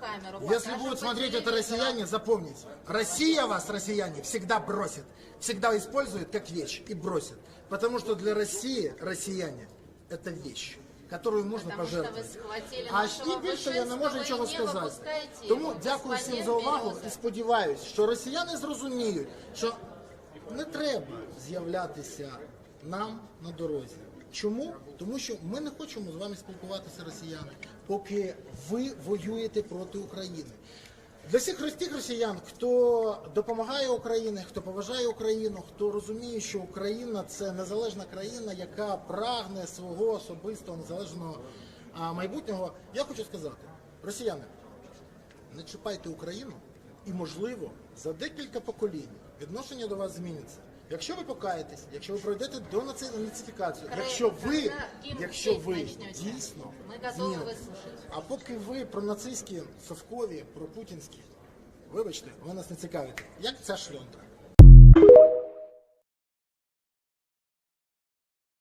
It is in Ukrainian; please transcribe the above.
камеру. Если даже будут смотреть это россияне, запомните, Россия вас, россияне, всегда бросит, всегда использует как вещь и бросит. Потому что для России россияне – это вещь, которую можна Потому пожертвувати. А і більше я не можу нічого сказати. Тому дякую всім за увагу і сподіваюся, що росіяни зрозуміють, що не треба з'являтися нам на дорозі. Чому? Тому що ми не хочемо з вами спілкуватися, росіяни, поки ви воюєте проти України. Для всіх тих росіян, хто допомагає Україні, хто поважає Україну, хто розуміє, що Україна це незалежна країна, яка прагне свого особистого незалежного майбутнього, я хочу сказати, росіяни, не чіпайте Україну, і можливо за декілька поколінь відношення до вас зміниться. Якщо ви покаєтесь, якщо ви пройдете до наци- нацифікацію, якщо ви, якщо ви дійсно ми готові А поки ви про нацистські совкові, про путінські, вибачте, ви нас не цікавите. Як ця шльондра?